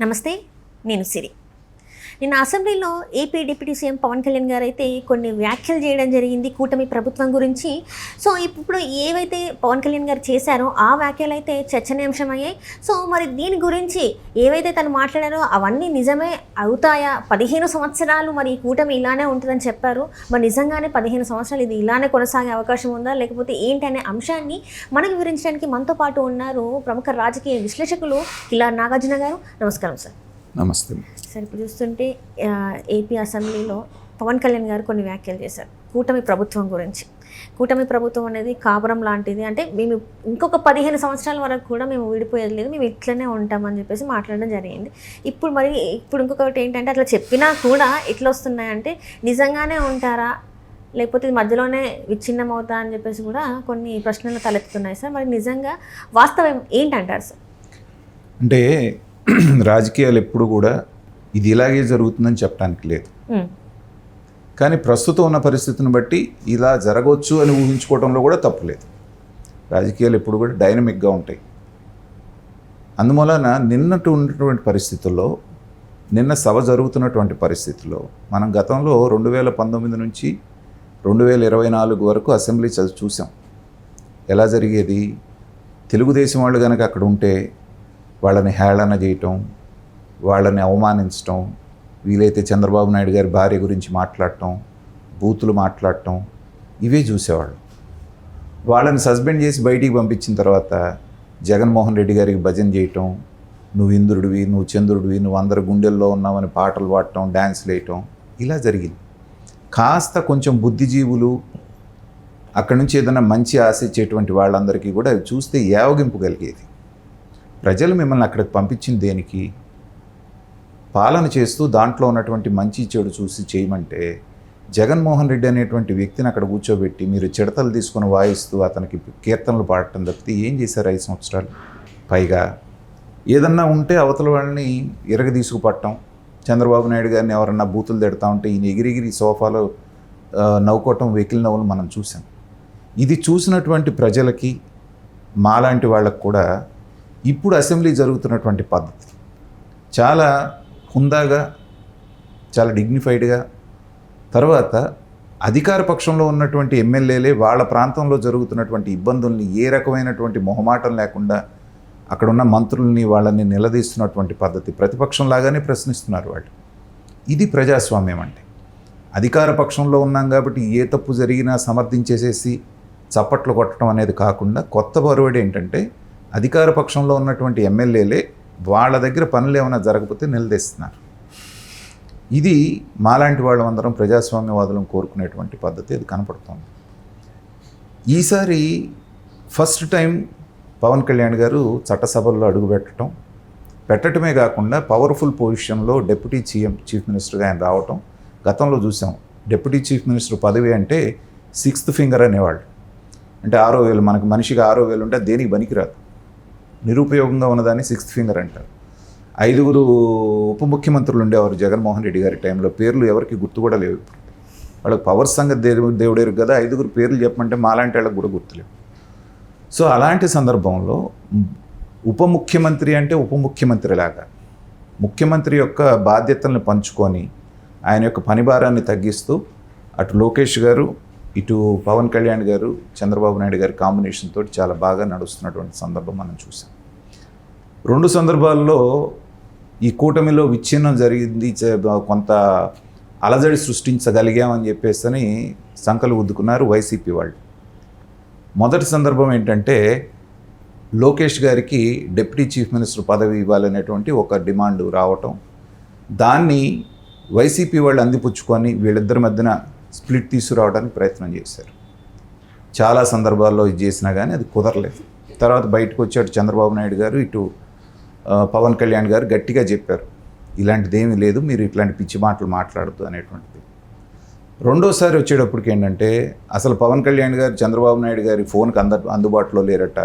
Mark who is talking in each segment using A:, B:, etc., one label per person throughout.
A: నమస్తే నేను సిరి. నిన్న అసెంబ్లీలో AP deputy CM Pawan Kalyan garu అయితే కొన్ని వ్యాఖ్యలు చేయడం జరిగింది కూటమి ప్రభుత్వం గురించి. సో ఇప్పుడు ఏవైతే పవన్ కళ్యాణ్ గారు చేశారో ఆ వ్యాఖ్యలు అయితే చర్చనీయాంశమయ్యాయి. సో మరి దీని గురించి ఏవైతే తను మాట్లాడారో అవన్నీ నిజమే అవుతాయా? పదిహేను సంవత్సరాలు మరి ఈ కూటమి ఇలానే ఉంటుందని చెప్పారు. మరి నిజంగానే పదిహేను సంవత్సరాలు ఇది ఇలానే కొనసాగే అవకాశం ఉందా? లేకపోతే ఏంటి అనే అంశాన్ని మనకు వివరించడానికి మనతో పాటు ఉన్నారు ప్రముఖ రాజకీయ విశ్లేషకులు కిలా నాగార్జున గారు. నమస్కారం సార్.
B: నమస్తే.
A: సార్ ఇప్పుడు చూస్తుంటే ఏపీ అసెంబ్లీలో పవన్ కళ్యాణ్ గారు కొన్ని వ్యాఖ్యలు చేశారు. కూటమి ప్రభుత్వం గురించి. కూటమి ప్రభుత్వం అనేది కాపురం లాంటిది. అంటే మేము ఇంకొక పదిహేను సంవత్సరాల వరకు కూడా మేము విడిపోయేది లేదు. మేము ఇట్లనే ఉంటామని చెప్పేసి మాట్లాడడం జరిగింది. ఇప్పుడు మరి ఇప్పుడు ఇంకొకటి ఏంటంటే అట్లా చెప్పినా కూడా ఎట్లా వస్తున్నాయంటే నిజంగానే ఉంటారా? లేకపోతే ఇది మధ్యలోనే విచ్ఛిన్నం అవుతా అని చెప్పేసి కూడా కొన్ని ప్రశ్నలు తలెత్తుతున్నాయి సార్. మరి నిజంగా వాస్తవం ఏంటంటారు సార్?
B: అంటే రాజకీయాలు ఎప్పుడు కూడా ఇది ఇలాగే జరుగుతుందని చెప్పడానికి లేదు. కానీ ప్రస్తుతం ఉన్న పరిస్థితిని బట్టి ఇలా జరగవచ్చు అని ఊహించుకోవడంలో కూడా తప్పులేదు రాజకీయాలు ఎప్పుడు కూడా డైనమిక్గా ఉంటాయి. అందువలన నిన్నటి ఉన్నటువంటి పరిస్థితుల్లో నిన్న సభ జరుగుతున్నటువంటి పరిస్థితుల్లో మనం గతంలో రెండు వేల పంతొమ్మిది నుంచి రెండు వేల ఇరవై నాలుగు వరకు అసెంబ్లీ చూసాం. ఎలా జరిగేది? తెలుగుదేశం వాళ్ళు కనుక అక్కడ ఉంటే వాళ్ళని హేళన చేయటం వాళ్ళని అవమానించటం వీలైతే చంద్రబాబు నాయుడు గారి భార్య గురించి మాట్లాడటం బూతులు మాట్లాడటం ఇవే చూసేవాళ్ళు. వాళ్ళని సస్పెండ్ చేసి బయటికి పంపించిన తర్వాత జగన్మోహన్ రెడ్డి గారికి భజన చేయటం నువ్వు ఇంద్రుడివి నువ్వు చంద్రుడివి నువ్వు అందరి గుండెల్లో ఉన్నావని పాటలు పాడటం డ్యాన్స్లు వేయటం ఇలా జరిగింది. కాస్త కొంచెం బుద్ధిజీవులు అక్కడి నుంచి ఏదైనా మంచి ఆశించేటువంటి వాళ్ళందరికీ కూడా అవి చూస్తే యావగింపు కలిగేది. ప్రజలు మిమ్మల్ని అక్కడికి పంపించింది దేనికి? పాలన చేస్తూ దాంట్లో ఉన్నటువంటి మంచి చెడు చూసి చేయమంటే జగన్మోహన్ రెడ్డి అనేటువంటి వ్యక్తిని అక్కడ కూర్చోబెట్టి మీరు చిడతలు తీసుకొని వాయిస్తూ అతనికి కీర్తనలు పాడటం తప్పితే ఏం చేశారు ఐదు సంవత్సరాలు? పైగా ఏదన్నా ఉంటే అవతల వాళ్ళని ఇరగ తీసుకుపట్టడం చంద్రబాబు నాయుడు గారిని ఎవరన్నా బూతులు తిడతా ఉంటే ఈయన ఎగిరిగిరి సోఫాలో నవ్వుకోవటం వెకిలి నవ్వులు మనం చూసాం ఇది చూసినటువంటి ప్రజలకి మాలాంటి వాళ్ళకు కూడా ఇప్పుడు అసెంబ్లీ జరుగుతున్నటువంటి పద్ధతి. చాలా హుందాగా చాలా డిగ్నిఫైడ్గా తర్వాత అధికార పక్షంలో ఉన్నటువంటి ఎమ్మెల్యేలే వాళ్ళ ప్రాంతంలో జరుగుతున్నటువంటి ఇబ్బందుల్ని ఏ రకమైనటువంటి మొహమాటం లేకుండా అక్కడ ఉన్న మంత్రుల్ని వాళ్ళని నిలదీస్తున్నటువంటి పద్ధతి ప్రతిపక్షం లాగానే ప్రశ్నిస్తున్నారు వాళ్ళు. ఇది ప్రజాస్వామ్యం అంటే అధికార పక్షంలో ఉన్నాం కాబట్టి ఏ తప్పు జరిగినా సమర్థించేసేసి చప్పట్లు కొట్టడం అనేది కాకుండా కొత్త బరువుడు ఏంటంటే అధికార పక్షంలో ఉన్నటువంటి ఎమ్మెల్యేలే వాళ్ళ దగ్గర పనులు ఏమైనా జరగకపోతే నిలదీస్తున్నారు. ఇది మాలాంటి వాళ్ళందరం ప్రజాస్వామ్యవాదులను కోరుకునేటువంటి పద్ధతి అది కనపడుతుంది. ఈసారి ఫస్ట్ టైం పవన్ కళ్యాణ్ గారు చట్టసభల్లో అడుగుపెట్టడం పెట్టడమే కాకుండా పవర్ఫుల్ పొజిషన్లో డిప్యూటీ సీఎం చీఫ్ మినిస్టర్గా ఆయన రావటం గతంలో చూసాం. డిప్యూటీ చీఫ్ మినిస్టర్ పదవి అంటే సిక్స్త్ ఫింగర్ అనేవాళ్ళు. అంటే ఆరో వేలు మనకు మనిషికి ఆరో వేలు ఉంటే దేనికి పనికిరాదు. నిరుపయోగంగా ఉన్నదాన్ని సిక్స్త్ ఫింగర్ అంటారు. ఐదుగురు ఉప ముఖ్యమంత్రులు ఉండేవారు జగన్మోహన్ రెడ్డి గారి టైంలో. పేర్లు ఎవరికి గుర్తు కూడా లేవు ఇప్పుడు. వాళ్ళకి పవర్ సంగతి దేవుడు దేవుడేరు కదా ఐదుగురు పేర్లు చెప్పమంటే మాలాంటి వాళ్ళకి కూడా గుర్తులేవు సో అలాంటి సందర్భంలో ఉప ముఖ్యమంత్రి అంటే ఉప ముఖ్యమంత్రి లాగా ముఖ్యమంత్రి యొక్క బాధ్యతలను పంచుకొని ఆయన యొక్క పని భారాన్ని తగ్గిస్తూ అటు లోకేష్ గారు ఇటు పవన్ కళ్యాణ్ గారు చంద్రబాబు నాయుడు గారి కాంబినేషన్ తోటి చాలా బాగా నడుస్తున్నటువంటి సందర్భం మనం చూసాం రెండు సందర్భాల్లో ఈ కూటమిలో విచ్ఛిన్నం జరిగింది కొంత అలజడి సృష్టించగలిగామని చెప్పేసి అని సంకలు ఉద్దుకున్నారు వైసీపీ వాళ్ళు. మొదటి సందర్భం ఏంటంటే లోకేష్ గారికి డిప్యూటీ చీఫ్ మినిస్టర్ పదవి ఇవ్వాలనేటువంటి ఒక డిమాండ్ రావటం దాన్ని వైసీపీ వాళ్ళు అందిపుచ్చుకొని వీళ్ళిద్దరి మధ్యన స్ప్లిట్ తీసుకురావడానికి ప్రయత్నం చేశారు. చాలా సందర్భాల్లో ఇది చేసినా కానీ అది కుదరలేదు. తర్వాత బయటకు వచ్చాడు చంద్రబాబు నాయుడు గారు ఇటు పవన్ కళ్యాణ్ గారు గట్టిగా చెప్పారు ఇలాంటిది ఏమీ లేదు మీరు ఇట్లాంటి పిచ్చి మాటలు మాట్లాడద్దు అనేటువంటిది. రెండోసారి వచ్చేటప్పటికి ఏంటంటే అసలు పవన్ కళ్యాణ్ గారు చంద్రబాబు నాయుడు గారి ఫోన్కి అంద అందుబాటులో లేరట.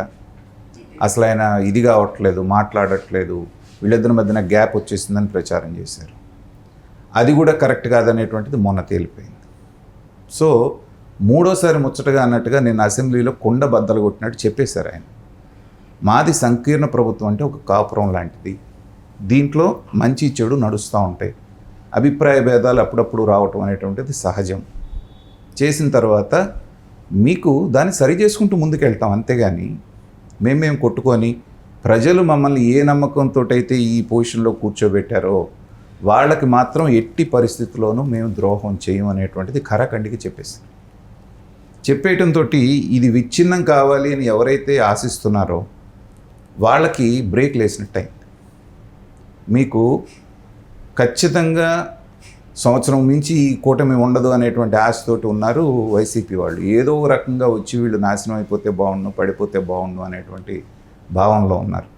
B: అసలు ఆయన ఇది కావట్లేదు మాట్లాడట్లేదు వీళ్ళిద్దరి మధ్యన గ్యాప్ వచ్చేసిందని ప్రచారం చేశారు. అది కూడా కరెక్ట్ కాదనేటువంటిది మొన్న తేలిపోయింది. సో మూడోసారి ముచ్చటగా అన్నట్టుగా నేను అసెంబ్లీలో కుండ బద్దలు కొట్టినట్టు చెప్పేశారు ఆయన. మాది సంకీర్ణ ప్రభుత్వం అంటే ఒక కాపురం లాంటిది. దీంట్లో మంచి చెడు నడుస్తూ ఉంటాయి. అభిప్రాయ భేదాలు అప్పుడప్పుడు రావటం అనేటువంటిది సహజం. చేసిన తర్వాత మీకు దాన్ని సరి చేసుకుంటూ ముందుకెళ్తాం అంతేగాని మేమేం కొట్టుకొని ప్రజలు మమ్మల్ని ఏ నమ్మకంతో అయితే ఈ పొజిషన్లో కూర్చోబెట్టారో వాళ్ళకి మాత్రం ఎట్టి పరిస్థితుల్లోనూ మేము ద్రోహం చేయం అనేటువంటిది ఖరాఖండికి చెప్పేస్తాం చెప్పేయటంతో ఇది విచ్ఛిన్నం కావాలి అని ఎవరైతే ఆశిస్తున్నారో వాళ్ళకి బ్రేక్ లేసినట్టు అయింది మీకు ఖచ్చితంగా సంవత్సరం మించి ఈ కూటమి ఉండదు అనేటువంటి ఆశతోటి ఉన్నారు వైసీపీ వాళ్ళు. ఏదో రకంగా వచ్చి వీళ్ళు నాశనం అయిపోతే బాగుండు పడిపోతే బాగుండు అనేటువంటి భావనలో ఉన్నారు.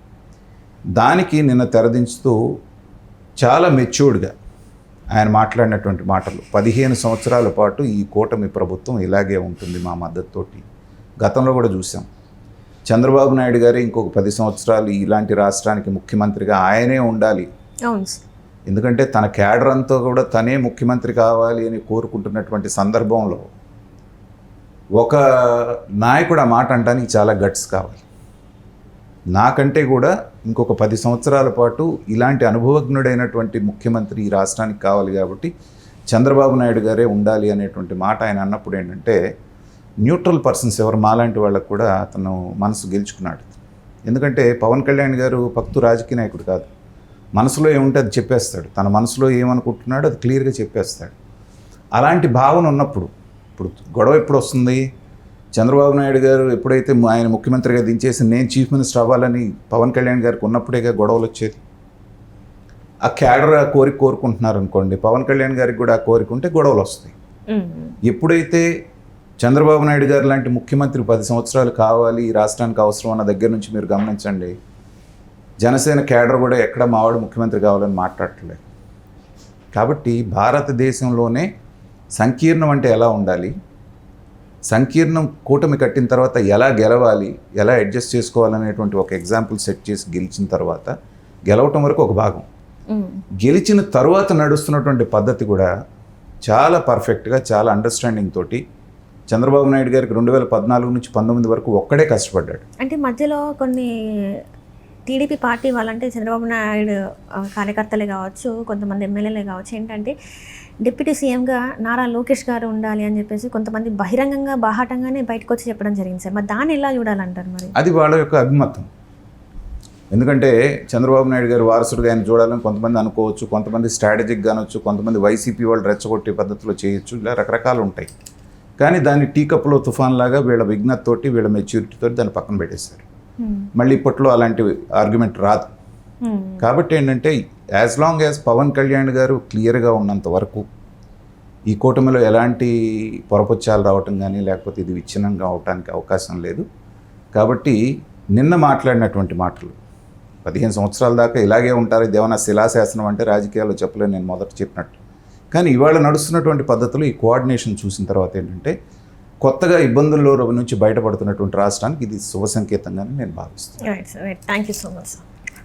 B: దానికి నిన్న తెరదించుతూ చాలా మెచ్యూర్డ్గా ఆయన మాట్లాడినటువంటి మాటలు. పదిహేను సంవత్సరాల పాటు ఈ కూటమి ప్రభుత్వం ఇలాగే ఉంటుంది మా మద్దతుతోటి. గతంలో కూడా చూసాం. చంద్రబాబు నాయుడు గారే ఇంకొక పది సంవత్సరాలు ఇలాంటి రాష్ట్రానికి ముఖ్యమంత్రిగా ఆయనే ఉండాలి. ఎందుకంటే తన క్యాడర్ అంతా కూడా తనే ముఖ్యమంత్రి కావాలి అని కోరుకుంటున్నటువంటి సందర్భంలో ఒక నాయకుడు ఆ మాట అంటానికి చాలా గట్స్ కావాలి. నాకంటే కూడా ఇంకొక పది సంవత్సరాల పాటు ఇలాంటి అనుభవజ్ఞుడైనటువంటి ముఖ్యమంత్రి ఈ రాష్ట్రానికి కావాలి కాబట్టి చంద్రబాబు నాయుడు గారే ఉండాలి అనేటువంటి మాట ఆయన అన్నప్పుడు ఏంటంటే న్యూట్రల్ పర్సన్స్ ఎవరు? మాలాంటి వాళ్ళకు కూడా అతను మనసు గెలుచుకున్నాడు. ఎందుకంటే పవన్ కళ్యాణ్ గారు భక్తు రాజకీయ నాయకుడు కాదు. మనసులో ఏముంటే అది చెప్పేస్తాడు. తన మనసులో ఏమనుకుంటున్నాడో అది క్లియర్గా చెప్పేస్తాడు. అలాంటి భావన ఉన్నప్పుడు ఇప్పుడు గొడవ ఎప్పుడు వస్తుంది? చంద్రబాబు నాయుడు గారు ఎప్పుడైతే ఆయన ముఖ్యమంత్రిగా దించేసి నేను చీఫ్ మినిస్టర్ అవ్వాలని పవన్ కళ్యాణ్ గారికి ఉన్నప్పుడేగా గొడవలు వచ్చేది. ఆ క్యాడర్ ఆ కోరిక కోరుకుంటున్నారు అనుకోండి పవన్ కళ్యాణ్ గారికి కూడా ఆ కోరిక ఉంటే గొడవలు వస్తాయి. ఎప్పుడైతే చంద్రబాబు నాయుడు గారు లాంటి ముఖ్యమంత్రి పది సంవత్సరాలు కావాలి ఈ రాష్ట్రానికి అవసరం అన్న దగ్గర నుంచి మీరు గమనించండి జనసేన కేడర్ కూడా ఎక్కడ మావాడు ముఖ్యమంత్రి కావాలని మాట్లాడట్లేదు. కాబట్టి భారతదేశంలోనే సంకీర్ణం అంటే ఎలా ఉండాలి? సంకీర్ణం కూటమి కట్టిన తర్వాత ఎలా గెలవాలి ఎలా అడ్జస్ట్ చేసుకోవాలనేటువంటి ఒక ఎగ్జాంపుల్ సెట్ చేసి గెలిచిన తర్వాత గెలవటం వరకు ఒక భాగం. గెలిచిన తరువాత నడుస్తున్నటువంటి పద్ధతి కూడా చాలా పర్ఫెక్ట్గా చాలా అండర్స్టాండింగ్ తోటి చంద్రబాబు నాయుడు గారికి రెండు వేల పద్నాలుగు నుంచి పంతొమ్మిది వరకు ఒక్కడే కష్టపడ్డాడు
A: అంటే మధ్యలో కొన్ని టీడీపీ పార్టీ వాళ్ళంటే చంద్రబాబు నాయుడు కార్యకర్తలే కావచ్చు కొంతమంది ఎమ్మెల్యేలే కావచ్చు ఏంటంటే డిప్యూటీ సీఎంగా నారా లోకేష్ గారు ఉండాలి అని చెప్పేసి కొంతమంది బహిరంగంగా బాహాటంగానే బయటకు వచ్చి చెప్పడం జరిగింది సార్. మరి దాన్ని ఎలా చూడాలంటారు మరి?
B: అది వాళ్ళ యొక్క అభిమతం. ఎందుకంటే చంద్రబాబు నాయుడు గారు వారసుడిగా ఆయన చూడాలని కొంతమంది అనుకోవచ్చు కొంతమంది స్ట్రాటజిక్గా అనొచ్చు కొంతమంది వైసీపీ వాళ్ళు రెచ్చగొట్టే పద్ధతిలో చేయొచ్చు ఇలా రకరకాలు ఉంటాయి. కానీ దాన్ని టీ కప్లో తుఫాన్ లాగా వీళ్ళ విజ్ఞతతోటి వీళ్ళ మెచ్యూరిటీతో దాన్ని పక్కన పెట్టేశారు. మళ్ళీ ఇప్పట్లో అలాంటి ఆర్గ్యుమెంట్ రాదు. కాబట్టి ఏంటంటే as long as Pawan Kalyan garu క్లియర్గా ఉన్నంత వరకు ఈ కూటమిలో ఎలాంటి పొరపొచ్చాలు రావటం కానీ లేకపోతే ఇది విచ్ఛిన్నంగా అవటానికి అవకాశం లేదు. కాబట్టి నిన్న మాట్లాడినటువంటి మాటలు పదిహేను సంవత్సరాల దాకా ఇలాగే ఉంటారు ఇది ఏమైనా శిలాశాసనం అంటే రాజకీయాల్లో చెప్పలేను నేను మొదట చెప్పినట్టు. కానీ ఇవాళ నడుస్తున్నటువంటి పద్ధతులు ఈ కోఆర్డినేషన్ చూసిన తర్వాత ఏంటంటే కొత్తగా ఇబ్బందుల్లో నుంచి బయటపడుతున్నటువంటి రాష్ట్రానికి ఇది శుభ సంకేతంగానే నేను భావిస్తున్నాను.
A: Thank you so much sir